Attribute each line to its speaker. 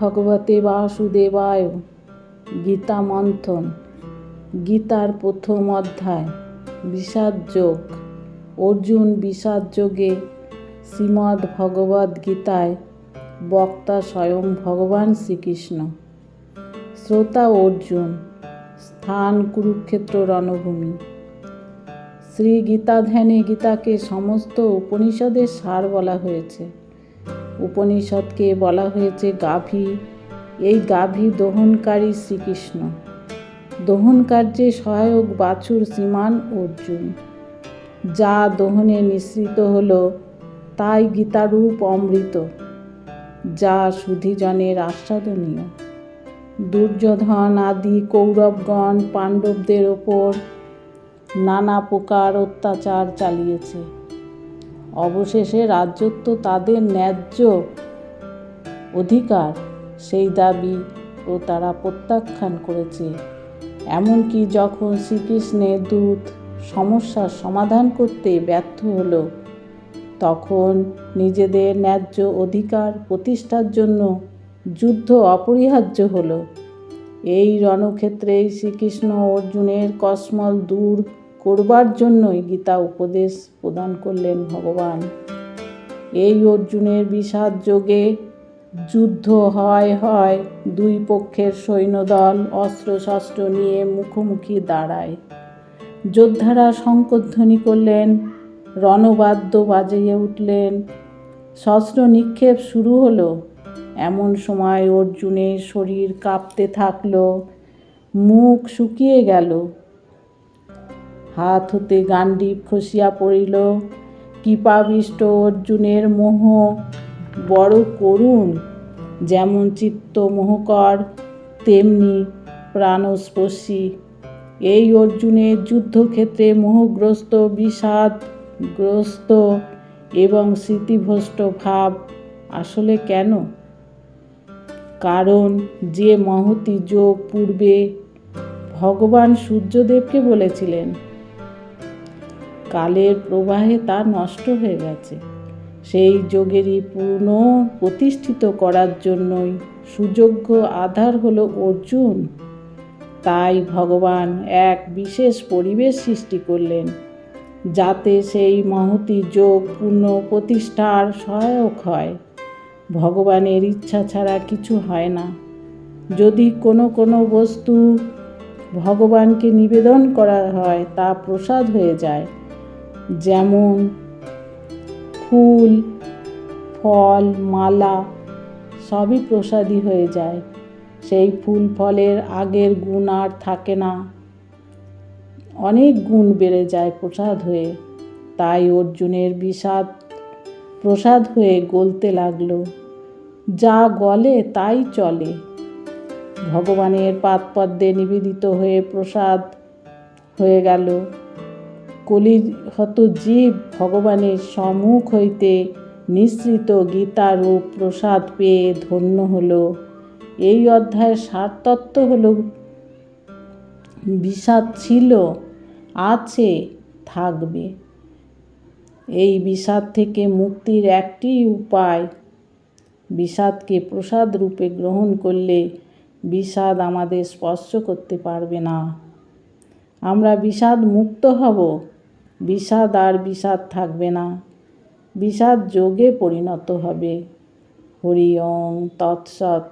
Speaker 1: ভগবতে বাসুদেবায় গীতা মন্থন গীতার প্রথম অধ্যায়, বিষাদ যোগ। অর্জুন বিষাদ যোগে শ্রীমদ্ ভগবদ গীতায় বক্তা স্বয়ং ভগবান শ্রীকৃষ্ণ। শ্রোতা অর্জুন, স্থান কুরুক্ষেত্র রণভূমি। শ্রী গীতা ধ্যানে গীতাকে সমস্ত উপনিষদের সার বলা হয়েছে। উপনিষদকে বলা হয়েছে গাভী। এই গাভী দহনকারী শ্রীকৃষ্ণ। দহন কার্যে সহায়ক বাছুর শ্রীমান অর্জুন। যা দহনে নিঃসৃত হল, তাই গীতারূপ অমৃত, যা সুধিজনের আস্বাদনীয়। দুর্যোধন আদি কৌরবগণ পাণ্ডবদের ওপর নানা প্রকার অত্যাচার চালিয়েছে। অবশেষে রাজ্যত্ব তাদের ন্যায্য অধিকার, সেই দাবি ও তারা প্রত্যাখ্যান করেছে। এমনকি যখন শ্রীকৃষ্ণের দূত সমস্যার সমাধান করতে ব্যর্থ হলো, তখন নিজেদের ন্যায্য অধিকার প্রতিষ্ঠার জন্য যুদ্ধ অপরিহার্য হলো। এই রণক্ষেত্রেই শ্রীকৃষ্ণ অর্জুনের কসমল দূর করবার জন্যই গীতা উপদেশ প্রদান করলেন ভগবান। এই অর্জুনের বিষাদ যোগে যুদ্ধ হয় হয় দুই পক্ষের সৈন্যদল অস্ত্রশস্ত্র নিয়ে মুখোমুখি দাঁড়ায়। যোদ্ধারা শঙ্করধ্বনি করলেন, রণবাদ্য বাজিয়ে উঠলেন। শস্ত্র নিক্ষেপ শুরু হলো। এমন সময় অর্জুনের শরীর কাঁপতে থাকল, মুখ শুকিয়ে গেল। হাত হতে গান্ডীব খসিয়া পড়িল। কৃপাবিষ্ট অর্জুনের মোহ বড় করুণ, যেমন চিত্ত মোহকর, তেমনি প্রাণস্পর্শী। এই অর্জুনের যুদ্ধক্ষেত্রে মোহগ্রস্ত, বিষাদগ্রস্ত এবং স্মৃতিভ্রষ্ট ভাব আসলে কেন? কারণ যে মহতি যোগ পূর্বে ভগবান সূর্যদেবকে বলেছিলেন কালের প্রবাহে তা নষ্ট হয়ে গেছে। সেই যোগেরই পূর্ণ প্রতিষ্ঠিত করার জন্যই সুযোগ্য আধার হলো অর্জুন। তাই ভগবান এক বিশেষ পরিবেশ সৃষ্টি করলেন, যাতে সেই মহতি যোগ পূর্ণ প্রতিষ্ঠার সহায়ক হয়। ভগবানের ইচ্ছা ছাড়া কিছু হয় না। যদি কোনো কোনো বস্তু ভগবানকে নিবেদন করা হয়, তা প্রসাদ হয়ে যায়। যেমন ফুল, ফল, মালা সবই প্রসাদী হয়ে যায়। সেই ফুল ফলের আগের গুণ আর থাকে না। অনেক গুণ বেড়ে যায় প্রসাদ হয়ে। তাই অর্জুনের বিষাদ প্রসাদ হয়ে গলতে লাগল। যা গলে তাই চলে। ভগবানের পাদপদ্মে নিবেদিত হয়ে প্রসাদ হয়ে গেল। কলিহত জীব ভগবানের সম্মুখ হইতে নিঃসৃত গীতারূপ প্রসাদ পেয়ে ধন্য হল। এই অধ্যায়ের সারতত্ত্ব হল, বিষাদ ছিল, আছে, থাকবে। এই বিষাদ থেকে মুক্তির একটি উপায়, বিষাদকে প্রসাদ রূপে গ্রহণ করলে বিষাদ আমাদের স্পর্শ করতে পারবে না। আমরা বিষাদ মুক্ত হব। বিষাদ আর বিষাদ থাকবে না। বিষাদ যোগে পরিণত হবে। হরি ওং তৎসৎ।